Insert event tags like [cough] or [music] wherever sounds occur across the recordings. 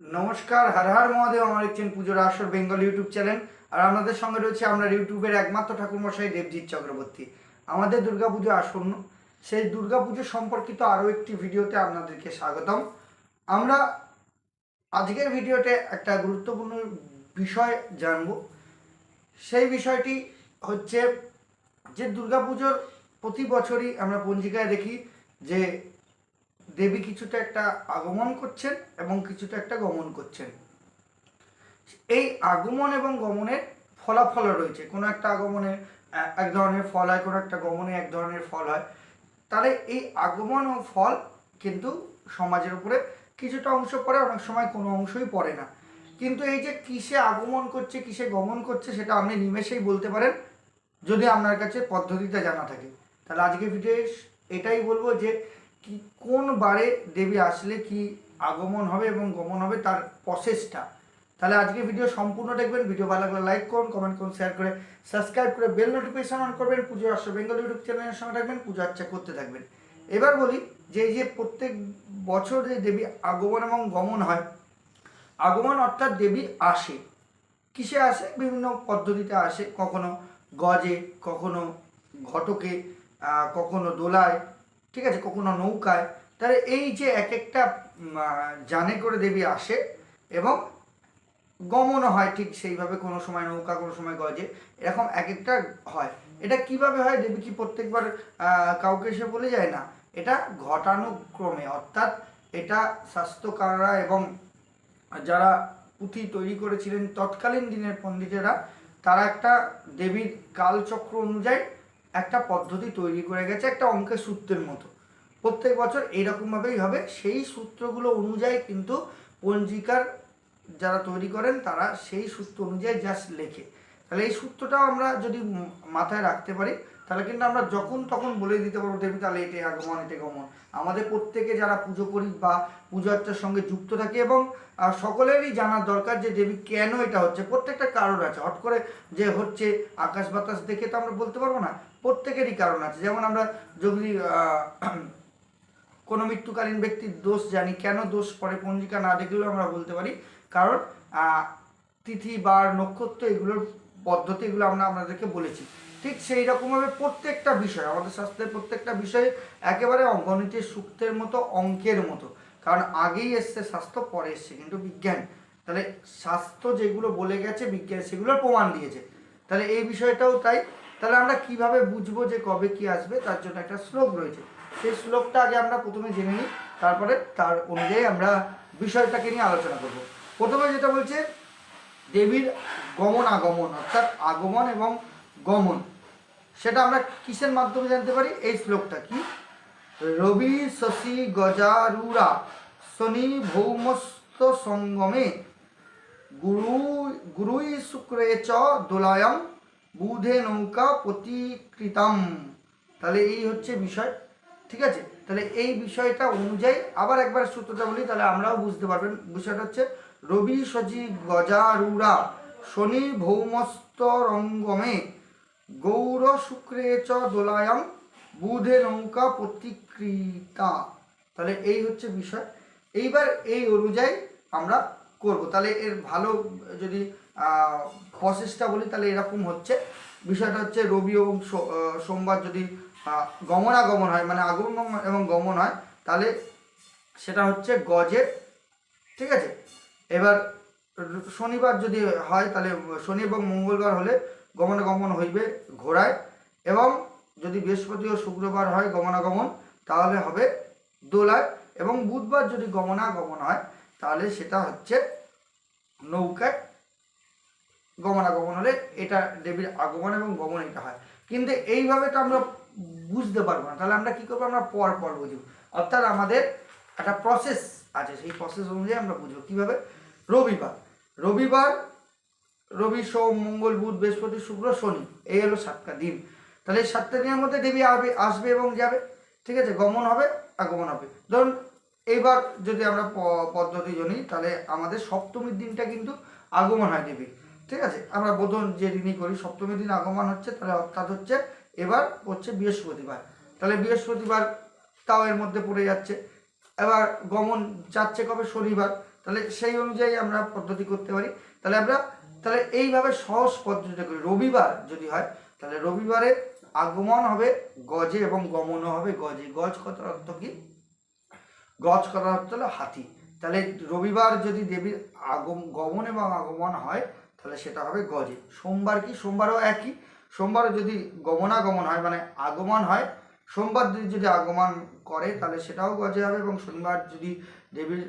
নমস্কার, হর হর মহাদেব, আমার একজন পুজোর আসর বেঙ্গল ইউটিউব চ্যানেল। আর আপনাদের সঙ্গে রয়েছে আমরা ইউটিউবের একমাত্র ঠাকুরমশাই দেবজিৎ চক্রবর্তী। আমাদের দুর্গাপুজো আসন্ন। সেই দুর্গাপুজো সম্পর্কিত আরও একটি ভিডিওতে আপনাদেরকে স্বাগতম। আমরা আজকের ভিডিওতে একটা গুরুত্বপূর্ণ বিষয় জানব। সেই বিষয়টি হচ্ছে যে দুর্গাপুজোর প্রতি বছরই আমরা পঞ্জিকায় দেখি যে দেবী কিছুটা একটা আগমন করছেন এবং কিছুটা একটা গমন করছেন। এই আগমন এবং গমনের ফলাফল রয়েছে। কোনো একটা আগমনে এক ধরনের ফল হয়, কোনো একটা গমনে এক ধরনের ফল হয়। তাহলে এই আগমন ও ফল কিন্তু সমাজের উপরে কিছুটা অংশ পড়ে, অনেক সময় কোনো অংশই পড়ে না। কিন্তু এই যে কিসে আগমন করছে, কিসে গমন করছে, সেটা আপনি নিমেষেই বলতে পারেন, যদি আপনার কাছে পদ্ধতিটা জানা থাকে। তাহলে আজকে ভিডিও এটাই বলব যে কি কোন বারে দেবী আসলে কি আগমন হবে এবং গমন হবে তার প্রসেসটা তাহলে আজকে ভিডিও সম্পূর্ণ দেখবেন। ভিডিও ভালো লাগলে লাইক করুন কমেন্ট করুন শেয়ার করে সাবস্ক্রাইব করে বেল নোটিফিকেশন অন করবেন। পুজো আসর বেঙ্গল ইউটিউব চ্যানেলের সঙ্গে থাকবেন, পুজো আচ্ছা করতে থাকবেন। এবার বলি, যে এই যে প্রত্যেক বছর যে দেবী আগমন এবং গমন হয়, আগমন অর্থাৎ দেবী আসে। কিসে আসে? বিভিন্ন পদ্ধতিতে আসে। কখনো গজে, কখনো ঘটকে কখনো দোলায় ঠিক আছে, কখনো নৌকায়। তাহলে এই যে এক একটা জানে করে দেবী আসে এবং গমনও হয় ঠিক সেইভাবে কোনো সময় নৌকা, কোনো সময় গজে, এরকম এক একটা হয়। এটা কীভাবে হয় দেবী কি প্রত্যেকবার কাউকে এসে বলে যায় না? এটা ঘটানুক্রমে, অর্থাৎ এটা স্বাস্থ্যকাররা এবং যারা পুঁথি তৈরি করেছিলেন তৎকালীন দিনের পণ্ডিতেরা, তারা একটা দেবীর কালচক্র অনুযায়ী একটা পদ্ধতি তৈরি করে গেছে একটা অঙ্কের সূত্রের মতো। প্রত্যেক বছর এইরকমভাবেই হবে। সেই সূত্রগুলো অনুযায়ী কিন্তু পঞ্জিকার যারা তৈরি করেন, তারা সেই সূত্র অনুযায়ী জাস্ট লেখে। তাহলে এই সূত্রটাও আমরা যদি মাথায় রাখতে পারি তাহলে কিন্তু আমরা যখন তখন বলে দিতে পারব তাহলে এটি আগমন এটি গমন। আমাদের প্রত্যেকে যারা পুজো করি বা পুজো অর্চার সঙ্গে যুক্ত থাকি এবং সকলেরই জানার দরকার যে দেবী কেন এটা হচ্ছে, প্রত্যেকটা কারণ আছে। হট করে যে হচ্ছে আকাশ বাতাস দেখে তো আমরা বলতে পারব না, প্রত্যেকেরই কারণ আছে। যেমন আমরা যদি কোনো মৃত্যুকালীন ব্যক্তির দোষ জানি, কেন দোষ পড়ে পঞ্জিকা না দেখলেও আমরা বলতে পারি। কারণ তিথি, বার, নক্ষত্র, এগুলোর পদ্ধতি এগুলো আমরা আপনাদেরকে বলেছি। ঠিক সেই রকমভাবে প্রত্যেকটা বিষয়, আমাদের শাস্ত্রের প্রত্যেকটা বিষয় একেবারে অঙ্গনীতির সূক্তের মতো, অঙ্কের মতো। কারণ আগেই এসছে স্বাস্থ্য, পরে এসছে কিন্তু বিজ্ঞান। তাহলে স্বাস্থ্য যেগুলো বলে গেছে, বিজ্ঞান সেগুলোর প্রমাণ দিয়েছে। তাহলে এই বিষয়টাও তাই। তাহলে আমরা কীভাবে বুঝব যে কবে কি আসবে, তার জন্য একটা শ্লোক রয়েছে। সেই শ্লোকটা আগে আমরা প্রথমে জেনে নিই, তারপরে তার অনুযায়ী আমরা বিষয়টাকে নিয়ে আলোচনা করব। প্রথমে যেটা বলছে, দেবীর গমন আগমন অর্থাৎ আগমন এবং গমন। সেটা আমরা কিসের মাধ্যমে জানতে পারি? এই শ্লোকটা কি? রবি শশী গজারুরা শনি ভৌমস্ত সঙ্গমে গুরু, গুরুই শুক্রে চ দোলায়ম, বুধে নৌকা প্রতিকৃতাম। তাহলে এই হচ্ছে বিষয়, ঠিক আছে? তাহলে এই বিষয়টা অনুযায়ী আবার একবার সূত্রটা বলি, তাহলে আমরাও বুঝতে পারবেন। বিষয়টা হচ্ছে রবি সজি গজারুরা শনি ভৌমস্ত রঙ্গমে গৌর শুক্রে চ দোলায়ম, বুধে নৌকা প্রতিকৃতা। তাহলে এই হচ্ছে বিষয়। এইবার এই অনুযায়ী আমরা করব। তাহলে এর ভালো যদি প্রসেসটা বলি, তাহলে এরকম হচ্ছে। বিষয়টা হচ্ছে রবি এবং সোমবার যদি গমনাগমন হয় মানে আগমন এবং গমন হয়, তাহলে সেটা হচ্ছে গজের, ঠিক আছে? এবার শনিবার যদি হয়, তাহলে শনি এবং মঙ্গলবার হলে গমনাগমন হইবে ঘোড়ায় এবং যদি বৃহস্পতি ও শুক্রবার হয় গমনাগমন, তাহলে হবে দোলায় এবং বুধবার যদি গমনাগমন হয়, তাহলে সেটা হচ্ছে নৌকায় গমনাগমন হলে এটা দেবীর আগমন এবং গমন এটা হয়। কিন্তু এইভাবে তো আমরা বুঝতে পারব না। তাহলে আমরা কি করব? আমরা পর পর বুঝব। অর্থাৎ আমাদের একটা প্রসেস আছে। সেই প্রসেস অনুযায়ী আমরা বুঝব। কীভাবে? রবিবার। রবিবার রবি, সোম, মঙ্গল, বুধ, বৃহস্পতি, শুক্র, শনি। এই হলো সাতটা দিন। তাহলে এই সাতটা দিনের মধ্যে দেবী আসবে আসবে এবং যাবে। ঠিক আছে? গমন হবে, আগমন হবে। ধরুন, এইবার যদি আমরা পদ্ধতি জানি, তাহলে আমাদের সপ্তমীর দিনটা কিন্তু আগমন হয় দেবী ঠিক আছে? আমরা বোধন যে দিনই করি, সপ্তমীর দিন আগমন হচ্ছে, তাহলে অর্থাৎ হচ্ছে এবার হচ্ছে বৃহস্পতিবার। তাহলে বৃহস্পতিবার তাও এর মধ্যে পড়ে যাচ্ছে। এবার গমন যাচ্ছে কবে? শনিবার। তাহলে সেই অনুযায়ী আমরা পদ্ধতি করতে পারি। তাহলে আমরা তাহলে এইভাবে সহজ পদ্ধতিটা করি রবিবার যদি হয়, তাহলে রবিবারে আগমন হবে গজে এবং গমনও হবে গজে। গজ কথার অর্থ কি? গজ করার অর্থ হলো হাতি। তাহলে রবিবার যদি দেবীর আগম, গমন এবং আগমন হয়, তাহলে সেটা হবে গজে। সোমবার কি? সোমবারও একই। সোমবারও যদি গমনাগমন হয় মানে আগমন হয়, সোমবার যদি যদি আগমন করে, তাহলে সেটাও গজে হবে এবং শনিবার যদি দেবীর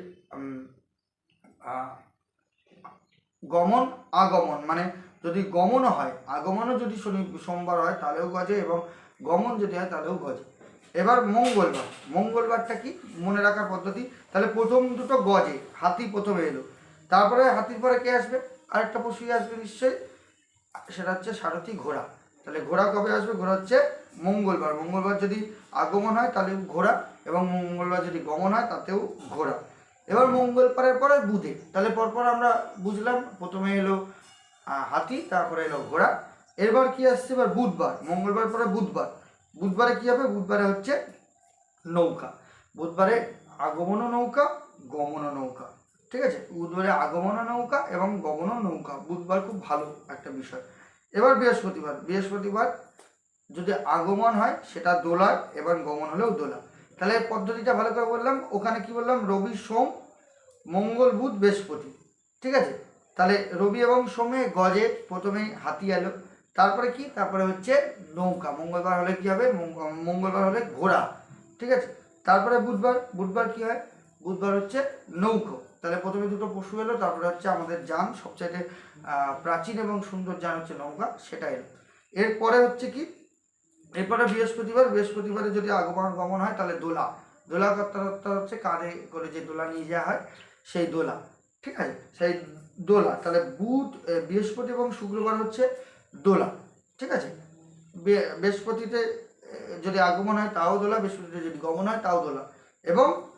গমন, আগমন। মানে যদি গমনও হয়, আগমনও যদি শনি, সোমবার হয়, তাহলেও গজে এবং গমন যদি হয়, তাহলেও গজে। এবার মঙ্গলবার। মঙ্গলবারটা কি? মনে রাখার পদ্ধতি। তাহলে প্রথম দুটো গজে, হাতি প্রথমে এলো। তারপরে হাতির পরে কে আসবে? আরেকটা পশুই আসবে নিশ্চয়ই। সেটা হচ্ছে সারথি ঘোড়া। তাহলে ঘোড়া কবে আসবে? ঘোড়া হচ্ছে মঙ্গলবার। মঙ্গলবার যদি আগমন হয় তাহলে ঘোড়া এবং মঙ্গলবার যদি গমন হয়, তাতেও ঘোড়া। এবার মঙ্গল মঙ্গলবারের পরে বুধে। তাহলে পরপর আমরা বুঝলাম, প্রথমে এলো হাতি, তারপরে এলো ঘোড়া। এরবার কি আসছে? এবার বুধবার। মঙ্গলবার পরে বুধবার। বুধবারে কি হবে? বুধবারে হচ্ছে নৌকা। বুধবারে আগমনও নৌকা, গমনও নৌকা। ঠিক আছে? বুধবারে আগমনও নৌকা এবং গমনও নৌকা। বুধবার খুব ভালো একটা বিষয়। এবার বৃহস্পতিবার। বৃহস্পতিবার যদি আগমন হয়, সেটা দোলায় এবং গমন হলেও দোলা তাহলে পদ্ধতিটা ভালো করে বললাম। ওখানে কি বললাম? রবি, সোম, মঙ্গল, বুধ, বৃহস্পতি। ঠিক আছে? তাহলে রবি এবং সোমে গজে প্রথমেই হাতি এলো। তারপরে কি? তারপরে হচ্ছে নৌকা। মঙ্গলবার হলে কি হবে? মঙ্গলবার হলে ঘোড়া। ঠিক আছে? তারপরে বুধবার বুধবার কি হয়? বুধবার হচ্ছে নৌকো। তাহলে প্রথমে দুটো পশু এলো, তারপরে হচ্ছে আমাদের যান। সবচাইতে প্রাচীন এবং সুন্দর যান হচ্ছে নৌকা। সেটা এলো। এরপরে হচ্ছে কি? এরপরে বৃহস্পতিবার, বৃহস্পতিবারে যদি আগমন গমন হয়, তাহলে দোলা। দোলা কর্তা হচ্ছে কাঁধে করে যে দোলা নিয়ে যাওয়া হয়, সেই দোলা। ঠিক আছে? সেই দোলা। তাহলে বুধ বৃহস্পতি এবং শুক্রবার হচ্ছে দোলা। ঠিক আছে? বৃহস্পতিতে যদি আগমন হয়, তাও দোলা। বৃহস্পতিতে যদি গমন হয়, তাও দোলা। এবং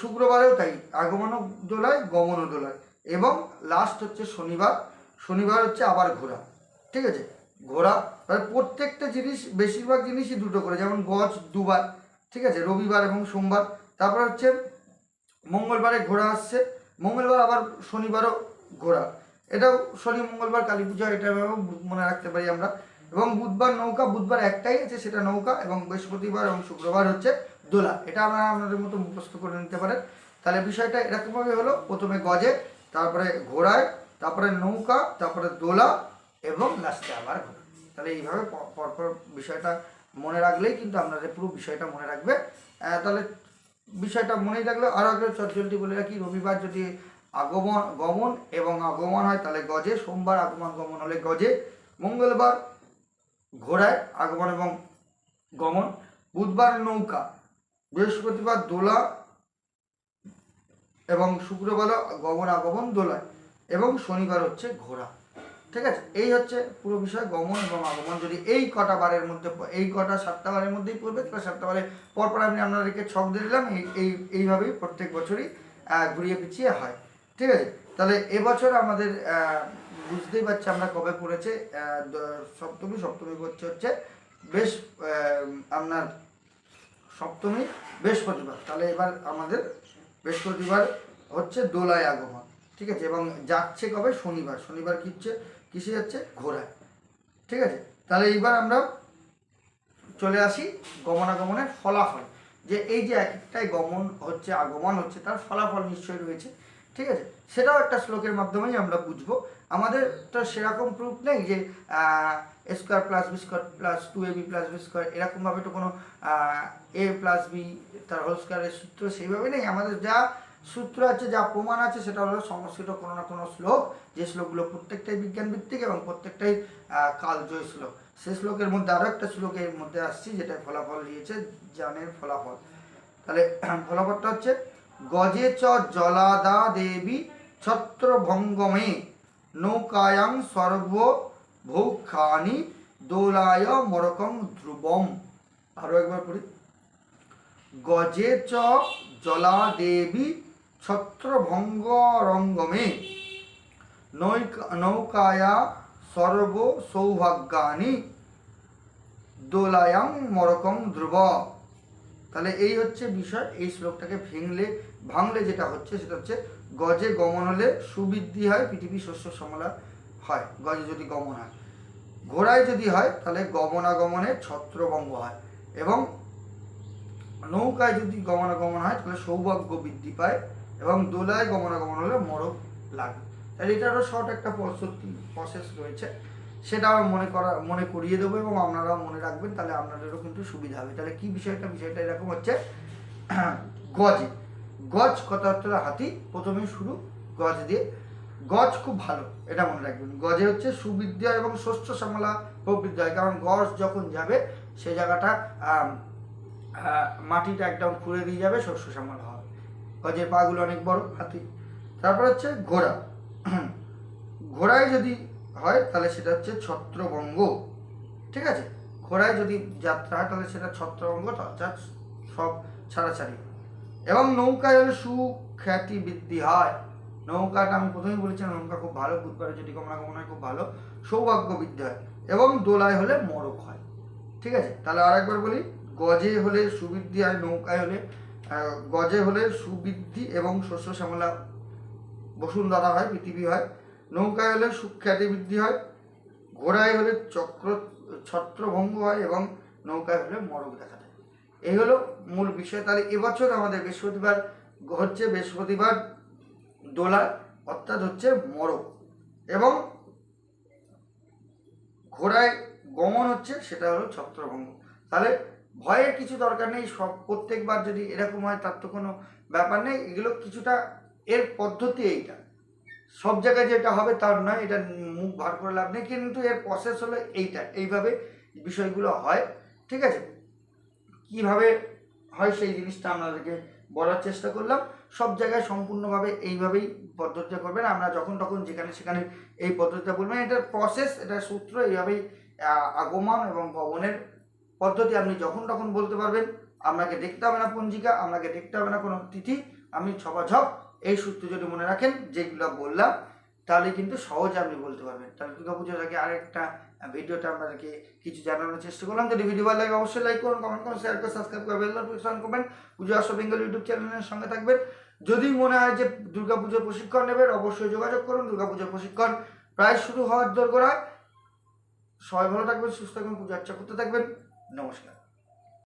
শুক্রবারেও তাই, আগমনও দোলায়, গমনও দোলায়। এবং লাস্ট হচ্ছে শনিবার। শনিবার হচ্ছে আবার ঘোরা। ঠিক আছে? ঘোড়া মানে প্রত্যেকটা জিনিস বেশিরভাগ জিনিসই দুটো করে, যেমন গজ দুবার, ঠিক আছে, রবিবার এবং সোমবার। তারপর হচ্ছে মঙ্গলবারে ঘোড়া আসছে, মঙ্গলবার আবার শনিবারও ঘোড়া। এটাও শনি, মঙ্গলবার, কালী পূজা, এটা মনে রাখতে পারি আমরা। এবং বুধবার নৌকা, বুধবার একটাই আছে সেটা নৌকা এবং বৃহস্পতিবার এবং শুক্রবার হচ্ছে দোলা। এটা আমরা আপনাদের মতো মুখস্থ করে নিতে পারেন। তাহলে বিষয়টা এরকমভাবে হলো, প্রথমে গজে, তারপরে ঘোড়ায়, তারপরে নৌকা, তারপরে দোলা এবং লাস্টে আবার ঘোড়া তাহলে এইভাবে পরপর বিষয়টা মনে রাখলেই কিন্তু আপনাদের পুরো বিষয়টা মনে রাখবে। তাহলে বিষয়টা মনেই রাখলে আরও আগে চটজলটি বলে রাখি, রবিবার যদি আগমন, গমন এবং আগমন হয়, তাহলে গজে, সোমবার আগমন, গমন হলে গজে, মঙ্গলবার ঘোড়ায় আগমন এবং গমন, বুধবার নৌকা, বৃহস্পতিবার দোলা এবং শুক্রবার গমন আগমন দোলায় এবং শনিবার হচ্ছে ঘোড়া। ঠিক আছে? এই হচ্ছে পুরো বিষয় গমন এবং আগমন। যদি এই কটা বারের মধ্যে, এই কটা সাতটা বারের মধ্যেই পড়বে, তাহলে সাতটা বারে পরপর আমি আপনাদেরকে ছক দিয়ে দিলাম। এই এই, এইভাবেই প্রত্যেক বছরই ঘুরিয়ে পিছিয়ে হয়। ঠিক আছে? তাহলে এবছর আমাদের বুঝতেই পারছি আমরা কবে পড়েছে সপ্তমী। সপ্তমী হচ্ছে হচ্ছে বেশ আপনার সপ্তমী বৃহস্পতিবার। তাহলে এবার আমাদের বৃহস্পতিবার হচ্ছে দোলায় আগমন। ঠিক আছে? এবং যাচ্ছে কবে? শনিবার। শনিবার কি হচ্ছে? কিসে যাচ্ছে? ঘোড়ায়। ঠিক আছে? তাহলে এইবার আমরা চলে আসি গমনাগমনের ফলাফল। যে এই যে এক একটাই গমন হচ্ছে, আগমন হচ্ছে, তার ফলাফল নিশ্চয়ই রয়েছে। ঠিক আছে? সেটাও একটা শ্লোকের মাধ্যমেই আমরা বুঝব। আমাদের তো সেরকম প্রুফ নেই যে square plus B square plus two A B plus B square এরকমভাবে তো কোনো এ প্লাস বি তার হোল স্কোয়ারের সূত্র সেইভাবে নেই। আমাদের যা সূত্র আছে, যা প্রমাণ আছে, সেটা হলো সংস্কৃত কোনো না কোনো শ্লোক, যে শ্লোকগুলো প্রত্যেকটাই বিজ্ঞান ভিত্তিক এবং প্রত্যেকটাই কালজয়ী শ্লোক। সেই শ্লোকের মধ্যে আরও একটা শ্লোকের মধ্যে আসছি, যেটা ফলাফল দিয়েছে জানের ফলাফল। তাহলে, [clears throat] ফলাফলটা হচ্ছে, গজে চ জলাদা দেবী ছত্রভঙ্গমে নৌকায়াং সর্ব ভৌখানি দোলায় মরকম ধ্রুবম। আরও একবার পড়ি। গজে চ জলা দেবী ছত্রভঙ্গ রঙ্গমে নৌকায়া সর্ব সৌভাগ্যানি দোলায়াং মরকম ধ্রুব। তাহলে এই হচ্ছে বিষয়, এই শ্লোকটাকে ভেঙলে, ভাঙলে যেটা হচ্ছে সেটা হচ্ছে গজে গমন হলে সুবৃদ্ধি হয়, পৃথিবী শস্য সমলা হয়, গজে যদি গমন হয়। ঘোড়ায় যদি হয়, তাহলে গমনাগমনে ছত্রভঙ্গ হয় এবং নৌকায় যদি গমনাগমন হয়, তাহলে সৌভাগ্য বৃদ্ধি পায়। এবং দোলায় গমনাগমন হলে মরক লাগে। তাহলে এটারও শর্ট একটা প্রসেস রয়েছে। সেটা আমার মনে করা, মনে করিয়ে দেবো এবং আপনারাও মনে রাখবেন, তাহলে আপনাদেরও কিন্তু সুবিধা হবে। তাহলে কি বিষয়টা? বিষয়টা এরকম হচ্ছে। [clears throat] গজে। গজ কথা হচ্ছে হাতি। প্রথমে শুরু গজ দিয়ে। গজ খুব ভালো, এটা মনে রাখবেন। গজে হচ্ছে সুবিদ্যা এবং শস্য শ্যামলা প্রবৃদ্ধি হয়। কারণ গজ যখন যাবে, সে জায়গাটা মাটিটা একদম খুঁড়ে দিয়ে যাবে, শস্য শ্যামলা হবে গজের পাগুলো অনেক বড়, হাতি। তারপর হচ্ছে ঘোড়া। ঘোড়ায় যদি হয়, তাহলে সেটা হচ্ছে ছত্রভঙ্গ। ঠিক আছে? ঘোড়ায় যদি যাত্রা হয়, তাহলে সেটা ছত্রভঙ্গ অর্থাৎ সব ছাড়াছাড়ি। এবং নৌকায় হলে সুখ্যাতি বৃদ্ধি হয়। নৌকাটা আমি প্রথমেই বলেছিলাম, নৌকা খুব ভালো বুধবারে যদি গমনাগমন হয় খুব ভালো। সৌভাগ্য বৃদ্ধি হয়। এবং দোলায় হলে মরক হয়। ঠিক আছে? তাহলে আরেকবার বলি, গজে হলে সুবৃদ্ধি হয়, নৌকায় হলে গজে হলে সুবৃদ্ধি এবং শস্য শ্যামলা বসুন্ধরা হয়, পৃথিবী হয়। নৌকায় হলে সুখ্যাতি বৃদ্ধি হয়। ঘোড়ায় হলে চক্র, ছত্রভঙ্গ হয় এবং নৌকায় হলে মরক দেখা যায়। এই হলো মূল বিষয়। তাহলে এবছর আমাদের বৃহস্পতিবার হচ্ছে বৃহস্পতিবার দোলা, অর্থাৎ হচ্ছে মরক। এবং ঘোড়ায় গমন হচ্ছে, সেটা হলো ছত্রভঙ্গ। তাহলে ভয়ের কিছু দরকার নেই, সব প্রত্যেকবার যদি এরকম হয় তার তো কোনো ব্যাপার নেই। এগুলো কিছুটা এর পদ্ধতি এইটা। সব জায়গায় যেটা হবে তার নয়, এটা মুখ ভার করে লাভ নেই, কিন্তু এর প্রসেস হলো এইটা, এইভাবে বিষয়গুলো হয়। ঠিক আছে? কীভাবে হয় সেই জিনিসটা আপনাদেরকে বলার চেষ্টা করলাম। সব জায়গায় সম্পূর্ণভাবে এইভাবেই পদ্ধতিটা করবেন। আমরা যখন তখন যেখানে সেখানে এই পদ্ধতিটা বলবেন। এটার প্রসেস এটার সূত্র এইভাবেই আগমন এবং গমনের পদ্ধতি আপনি যখন তখন বলতে পারবেন, আপনাকে দেখতে হবে না পঞ্জিকা, আপনাকে দেখতে হবে না কোনো তিথি, আপনি ছপাঝপ এই সূত্র যদি মনে রাখেন, যেগুলো বললাম, তাহলে কিন্তু সহজে আপনি বলতে পারবেন। তাহলে দুর্গা পুজোর আগে আরেকটা ভিডিওটা আপনাদেরকে কিছু জানানোর চেষ্টা করলাম। যদি ভিডিও ভালো লাগে, অবশ্যই লাইক করুন কমেন্ট করুন শেয়ার করুন সাবস্ক্রাইব করে বেল নোটিফিকেশন করবেন। পুজো আসো বেঙ্গল ইউটিউব চ্যানেলের সঙ্গে থাকবেন। যদি মনে হয় যে দুর্গা পুজোর প্রশিক্ষণ নেবেন, অবশ্যই যোগাযোগ করুন। দুর্গা পুজোর প্রশিক্ষণ প্রায় শুরু হওয়ার দরকার সবাই ভালো থাকবেন, সুস্থ থাকবেন, পুজো আর্চা করতে থাকবেন। নমস্কার।